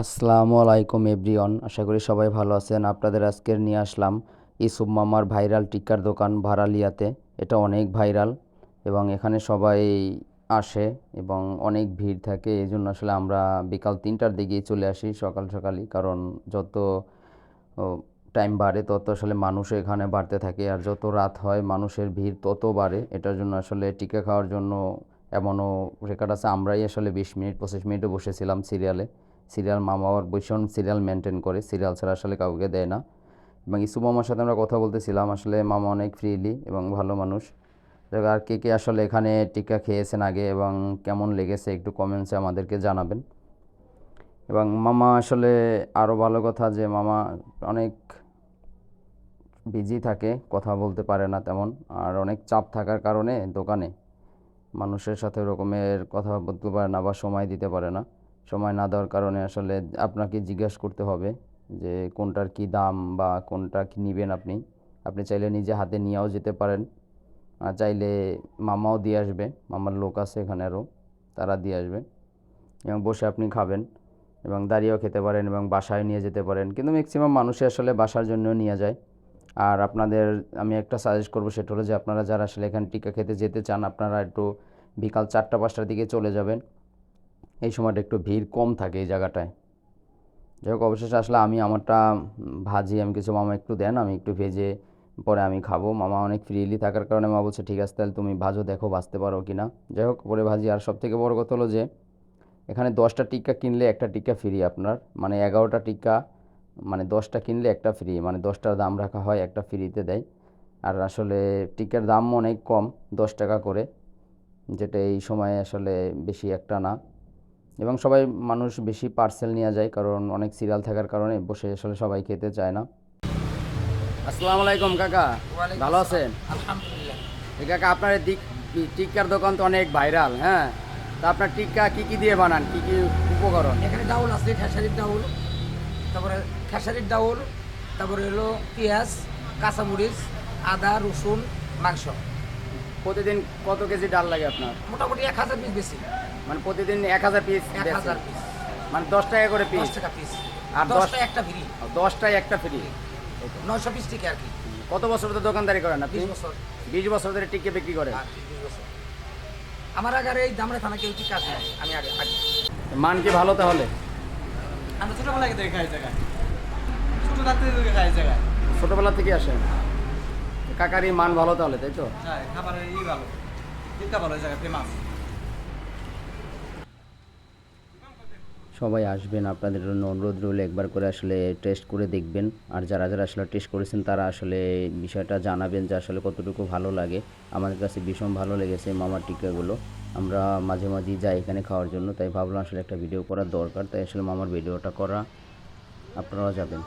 আসসালামু আলাইকুম এভরিওয়ান, আশা করি সবাই ভালো আছেন। আপনাদের আজকের নিয়ে আসলাম ইসুব মামার ভাইরাল টিকার দোকান ভাড়ালিয়াতে। এটা অনেক ভাইরাল এবং এখানে সবাই আসে এবং অনেক ভিড় থাকে। এই জন্য আসলে আমরা বিকাল তিনটার দিকেই চলে আসি সকাল সকালই, কারণ যত টাইম বাড়ে তত আসলে মানুষ এখানে বাড়তে থাকে। আর যত রাত হয় মানুষের ভিড় তত বাড়ে। এটার জন্য আসলে টিকা খাওয়ার জন্য এমনও রেকর্ড আছে। আমরাই আসলে বিশ মিনিট, পঁচিশ মিনিটও বসেছিলাম সিরিয়ালে সিরিয়াল মামা আবার ভীষণ সিরিয়াল মেনটেন করে সিরিয়াল ছাড়া আসলে কাউকে দেয় না। এবং ইসু মামার সাথে আমরা কথা বলতেছিলাম, আসলে মামা অনেক ফ্রিলি এবং ভালো মানুষ। আর কে কে আসলে এখানে টিকা খেয়েছেন আগে এবং কেমন লেগেছে একটু কমেন্টসে আমাদেরকে জানাবেন। এবং মামা আসলে আরও ভালো কথা যে মামা অনেক বিজি থাকে, কথা বলতে পারে না তেমন, আর অনেক চাপ থাকার কারণে দোকানে মানুষের সাথে ওরকমের কথা বলতে পারে না বা সময় দিতে পারে না। সময় না দেওয়ার কারণে আসলে আপনাকে জিজ্ঞাসা করতে হবে যে কোনটার কি দাম বা কোনটা কি নেবেন আপনি। আপনি চাইলে নিজে হাতে নিয়েও যেতে পারেন। আর চাইলে মামাও দিয়ে আসবে। মামার লোক আছে এখানে আরও তারা দিয়ে আসবে। এবং বসে আপনি খাবেন এবং দাঁড়িয়েও খেতে পারেন এবং বাসায় নিয়ে যেতে পারেন। কিন্তু ম্যাক্সিমাম মানুষই আসলে বাসার জন্য নিয়ে যায়। আর আপনাদের আমি একটা সাজেস্ট করব সেটা হলো যে আপনারা যারা আসলে এখানে টিকা খেতে যেতে চান, আপনারা একটু বিকাল চারটা, পাঁচটার দিকে চলে যাবেন। এই সময়টা একটু ভিড় কম থাকে এই জায়গাটায়। যাই হোক, অবশেষে আসলে আমি আমারটা ভাজি, আমি কিছু মামা একটু দেন, আমি একটু ভেজে পরে আমি খাব। মামা অনেক ফ্রিলি থাকার কারণে মা বলছে, ঠিক আছে, তাহলে তুমি ভাজো, দেখো বাঁচতে পারো কি না যাই হোক পরে ভাজি। আর সব থেকে বড় কথা হলো যে, এখানে দশটা টিক্কা কিনলে একটা টিক্কা ফ্রি আপনার। মানে এগারোটা টিক্কা মানে দশটা কিনলে একটা ফ্রি মানে দশটার দাম রাখা হয়, একটা ফ্রিতে দেয়। আর আসলে টিকার দাম অনেক কম, দশ টাকা করে। যেটা এই সময়ে আসলে বেশি একটা না। এবং সবাই মানুষ বেশি পার্সেল নিয়ে যায় কারণ অনেক সিরিয়াল থাকার কারণে বসে আসলে সবাই খেতে চায় না। আসসালামু আলাইকুম কাকা ভালো আছেন? আলহামদুলিল্লাহ। এই কাকা আপনার এই টিক্কার দোকান তো অনেক ভাইরাল হ্যাঁ? তা আপনার টিক্কা কি কি দিয়ে বানান? কি কি উপকরণ? এখানে ডাউল আছে খেসারির ডাউল তারপরে খেসারির ডাউল তারপরে হলো পেঁয়াজ কাঁচামরিচ আদা রসুন মাংস। প্রতিদিন কত কেজি ডাল লাগে আপনার? মোটামুটি এক হাজার পিস বেশি। মানে প্রতিদিন এক হাজার পিস এক হাজার পিস মানে দশ টাকা করে পিস টাকা পিস আর আর দশ- দশটা একটা ফ্রি দশটায় একটা ফ্রি নয়শো পিস টিকে আর কি। কত বছর ধরে দোকানদারি করেন আপনি? বিশ বছর। বিশ বছর ধরে টিকে বিক্রি করেন? আর বিশ বছর। আমার আগে আর এই দামড়া থানা কেউ টিকা আছে? আমি আগে আগে। মান কি ভালো তাহলে? আমরা ছোটবেলা থেকে খাই জায়গায়। ছোট রাত্রে থেকে খাই জায়গায়। ছোটবেলা থেকে আসেন? কাকারি মান ভালো তাহলে তাই তো? হ্যাঁ খাবারের ই ভালো। টিকা ভালো এই ফেমাস সবাই আসবেন আপনাদের জন্য অনুরোধ রইল একবার করে আসলে টেস্ট করে দেখবেন। আর যারা যারা আসলে টেস্ট করেছেন তারা আসলে বিষয়টা জানাবেন যে আসলে কতটুকু ভালো লাগে। আমাদের কাছে ভীষণ ভালো লেগেছে মামার টিকাগুলো। আমরা মাঝে মাঝেই যাই এখানে খাওয়ার জন্য তাই ভাবলাম আসলে একটা ভিডিও করার দরকার। তাই আসলে মামার ভিডিওটা করা আপনারাও যাবেন।